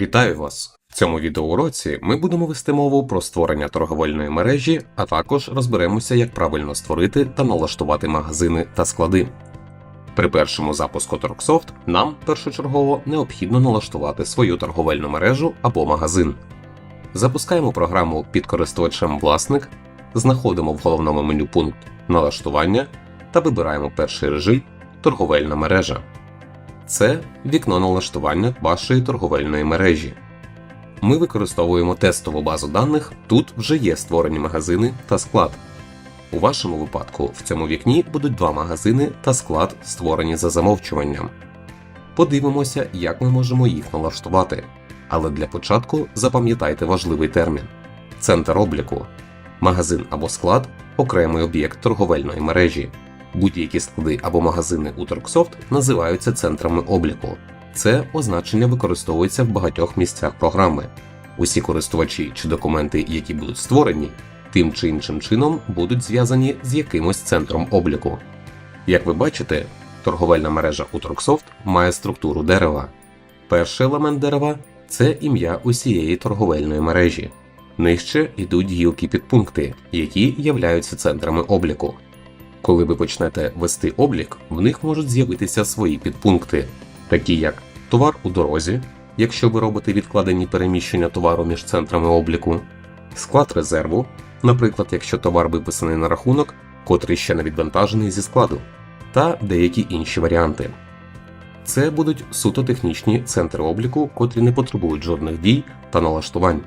Вітаю вас! В цьому відеоуроці ми будемо вести мову про створення торговельної мережі, а також розберемося, як правильно створити та налаштувати магазини та склади. При першому запуску Торксофт нам першочергово необхідно налаштувати свою торговельну мережу або магазин. Запускаємо програму під користувачем власник, знаходимо в головному меню пункт Налаштування та вибираємо перший режим Торговельна мережа. Це вікно налаштування вашої торговельної мережі. Ми використовуємо тестову базу даних, тут вже є створені магазини та склад. У вашому випадку в цьому вікні будуть два магазини та склад, створені за замовчуванням. Подивимося, як ми можемо їх налаштувати. Але для початку запам'ятайте важливий термін: центр обліку. Магазин або склад окремий об'єкт торговельної мережі. Будь-які склади або магазини у Торксофт називаються центрами обліку. Це означення використовується в багатьох місцях програми. Усі користувачі чи документи, які будуть створені, тим чи іншим чином будуть зв'язані з якимось центром обліку. Як ви бачите, торговельна мережа у Торксофт має структуру дерева. Перший елемент дерева це ім'я усієї торговельної мережі. Нижче йдуть гілки підпункти, які являються центрами обліку. Коли ви почнете вести облік, в них можуть з'явитися свої підпункти, такі як товар у дорозі, якщо ви робите відкладені переміщення товару між центрами обліку, склад резерву, наприклад, якщо товар виписаний на рахунок, котрий ще не відвантажений зі складу, та деякі інші варіанти. Це будуть суто технічні центри обліку, котрі не потребують жодних дій та налаштувань.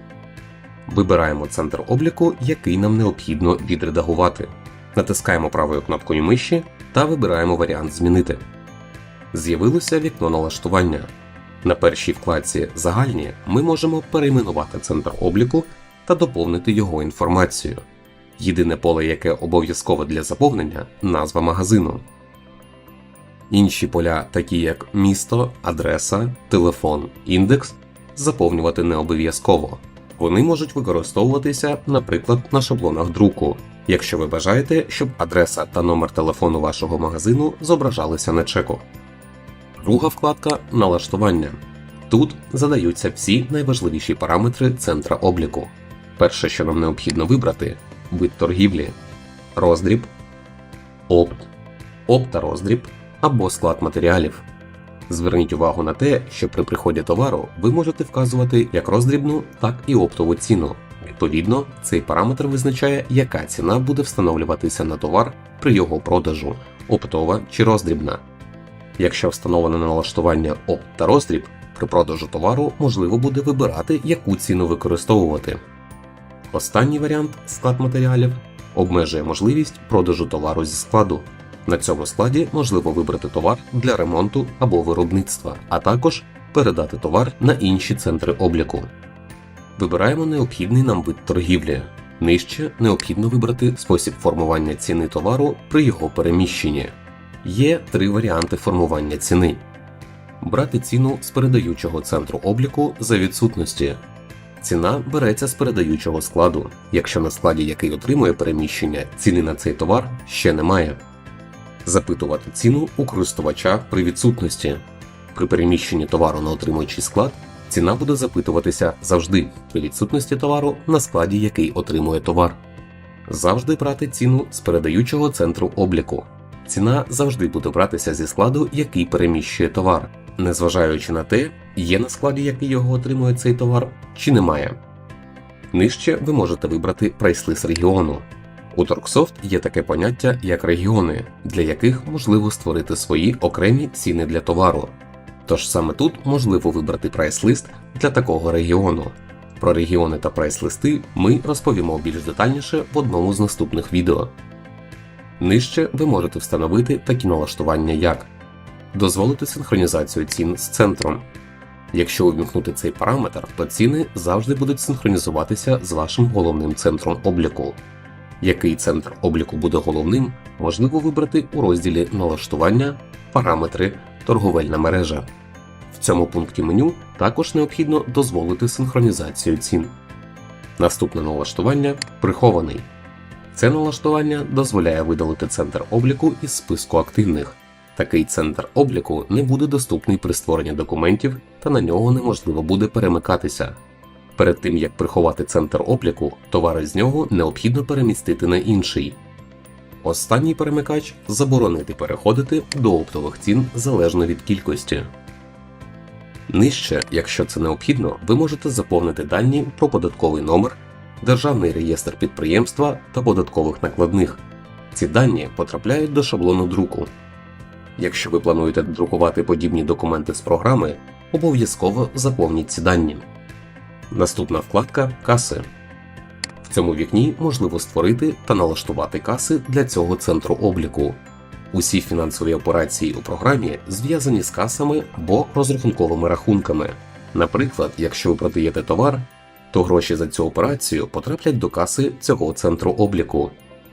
Вибираємо центр обліку, який нам необхідно відредагувати. Натискаємо правою кнопкою миші та вибираємо варіант Змінити. З'явилося вікно налаштування. На першій вкладці Загальні ми можемо перейменувати центр обліку та доповнити його інформацію. Єдине поле, яке обов'язкове для заповнення назва магазину. Інші поля, такі як місто, адреса, телефон, індекс, заповнювати не обов'язково. Вони можуть використовуватися, наприклад, на шаблонах друку, якщо ви бажаєте, щоб адреса та номер телефону вашого магазину зображалися на чеку. Друга вкладка Налаштування. Тут задаються всі найважливіші параметри центра обліку. Перше, що нам необхідно вибрати вид торгівлі, роздріб, опт, опт та роздріб або склад матеріалів. Зверніть увагу на те, що при приході товару ви можете вказувати як роздрібну, так і оптову ціну. Відповідно, цей параметр визначає, яка ціна буде встановлюватися на товар при його продажу, оптова чи роздрібна. Якщо встановлене налаштування опт та роздріб, при продажу товару можливо буде вибирати, яку ціну використовувати. Останній варіант склад матеріалів обмежує можливість продажу товару зі складу. На цьому складі можливо вибрати товар для ремонту або виробництва, а також передати товар на інші центри обліку. Вибираємо необхідний нам вид торгівлі. Нижче необхідно вибрати спосіб формування ціни товару при його переміщенні. Є три варіанти формування ціни: брати ціну з передаючого центру обліку за відсутності. Ціна береться з передаючого складу, якщо на складі, який отримує переміщення, ціни на цей товар ще немає. Запитувати ціну у користувача при відсутності. При переміщенні товару на отримуючий склад ціна буде запитуватися завжди при відсутності товару на складі, який отримує товар. Завжди брати ціну з передаючого центру обліку. Ціна завжди буде братися зі складу, який переміщує товар, незважаючи на те, є на складі, який його отримує цей товар, чи немає. Нижче ви можете вибрати прайслист регіону. У Торксофт є таке поняття як регіони, для яких можливо створити свої окремі ціни для товару. Тож саме тут можливо вибрати прайс-лист для такого регіону. Про регіони та прайс-листи ми розповімо більш детальніше в одному з наступних відео. Нижче ви можете встановити такі налаштування, як дозволити синхронізацію цін з центром. Якщо увімкнути цей параметр, то ціни завжди будуть синхронізуватися з вашим головним центром обліку. Який центр обліку буде головним, можливо вибрати у розділі Налаштування, параметри, торговельна мережа. В цьому пункті меню також необхідно дозволити синхронізацію цін. Наступне налаштування прихований. Це налаштування дозволяє видалити центр обліку із списку активних Такий центр обліку не буде доступний при створенні документів та на нього неможливо буде перемикатися. Перед тим як приховати центр обліку, товари з нього необхідно перемістити на інший. Останній перемикач заборонити переходити до оптових цін залежно від кількості. Нижче, якщо це необхідно, ви можете заповнити дані про податковий номер, державний реєстр підприємства та податкових накладних. Ці дані потрапляють до шаблону друку. Якщо ви плануєте друкувати подібні документи з програми, обов'язково заповніть ці дані. Наступна вкладка Каси. В цьому вікні можливо створити та налаштувати каси для цього центру обліку. Усі фінансові операції у програмі зв'язані з касами або розрахунковими рахунками. Наприклад, якщо ви продаєте товар, то гроші за цю операцію потраплять до каси цього центру обліку.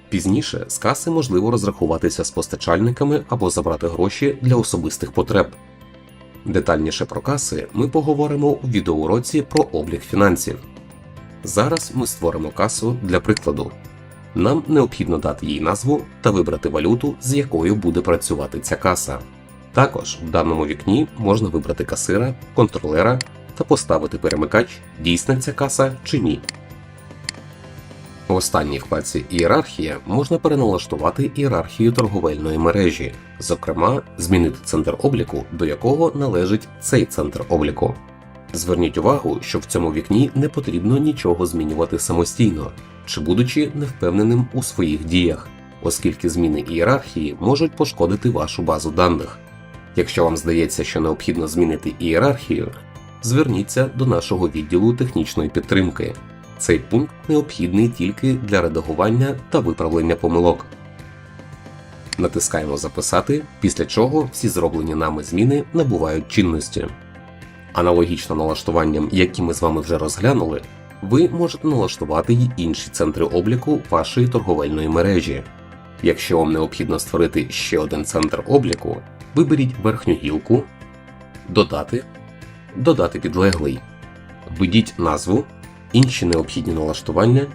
Пізніше з каси можливо розрахуватися з постачальниками або забрати гроші для особистих потреб. Детальніше про каси ми поговоримо у відеоуроці про облік фінансів. Зараз ми створимо касу для прикладу. Нам необхідно дати їй назву та вибрати валюту, з якою буде працювати ця каса. Також в даному вікні можна вибрати касира, контролера та поставити перемикач, дійсна ця каса чи ні. В останній вкладці Ієрархія можна переналаштувати ієрархію торговельної мережі, зокрема, змінити центр обліку, до якого належить цей центр обліку. Зверніть увагу, що в цьому вікні не потрібно нічого змінювати самостійно, чи будучи невпевненим у своїх діях, оскільки зміни ієрархії можуть пошкодити вашу базу даних. Якщо вам здається, що необхідно змінити ієрархію, зверніться до нашого відділу технічної підтримки. Цей пункт необхідний тільки для редагування та виправлення помилок. Натискаємо Записати, після чого всі зроблені нами зміни набувають чинності. Аналогічно налаштуванням, які ми з вами вже розглянули, ви можете налаштувати й інші центри обліку вашої торговельної мережі. Якщо вам необхідно створити ще один центр обліку, виберіть верхню гілку, Додати, Додати підлеглий, введіть назву, інші необхідні налаштування,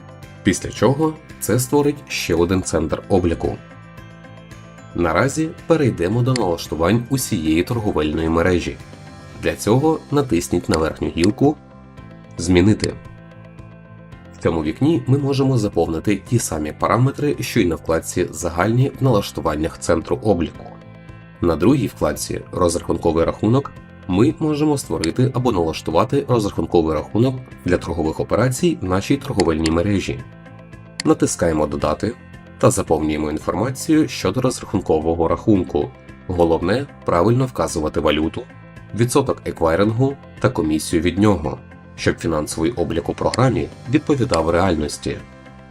після чого це створить ще один центр обліку. Наразі перейдемо до налаштувань усієї торговельної мережі. Для цього натисніть на верхню гілку Змінити. В цьому вікні ми можемо заповнити ті самі параметри, що й на вкладці Загальні в налаштуваннях центру обліку. На другій вкладці Розрахунковий рахунок ми можемо створити або налаштувати розрахунковий рахунок для торгових операцій в нашій торговельній мережі. Натискаємо Додати та заповнюємо інформацію щодо розрахункового рахунку. Головне правильно вказувати валюту, відсоток еквайрингу та комісію від нього, щоб фінансовий облік у програмі відповідав реальності.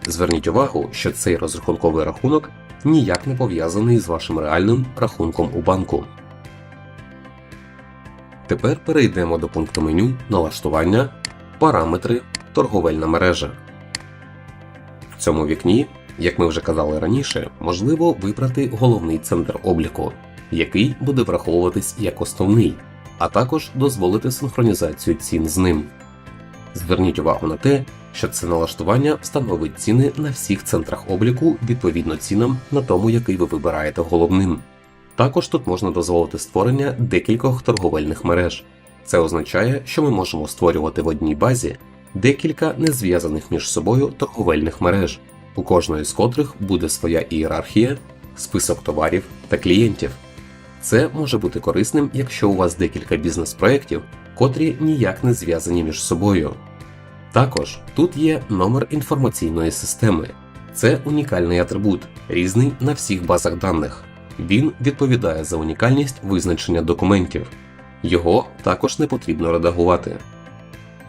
Зверніть увагу, що цей розрахунковий рахунок ніяк не пов'язаний з вашим реальним рахунком у банку. Тепер перейдемо до пункту меню Налаштування, Параметри, Торговельна мережа. В цьому вікні, як ми вже казали раніше, можливо вибрати головний центр обліку, який буде враховуватись як основний, а також дозволити синхронізацію цін з ним. Зверніть увагу на те, що це налаштування встановить ціни на всіх центрах обліку відповідно цінам на тому, який ви вибираєте головним. Також тут можна дозволити створення декількох торговельних мереж. Це означає, що ми можемо створювати в одній базі декілька незв'язаних між собою торговельних мереж, у кожної з котрих буде своя ієрархія, список товарів та клієнтів. Це може бути корисним, якщо у вас декілька бізнес-проєктів, котрі ніяк не зв'язані між собою. Також тут є номер інформаційної системи. Це унікальний атрибут, різний на всіх базах даних. Він відповідає за унікальність визначення документів. Його також не потрібно редагувати.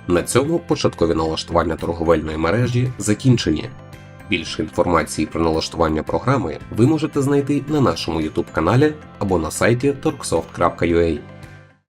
На цьому початкові налаштування торговельної мережі закінчені. Більше інформації про налаштування програми ви можете знайти на нашому YouTube каналі або на сайті torksoft.ua.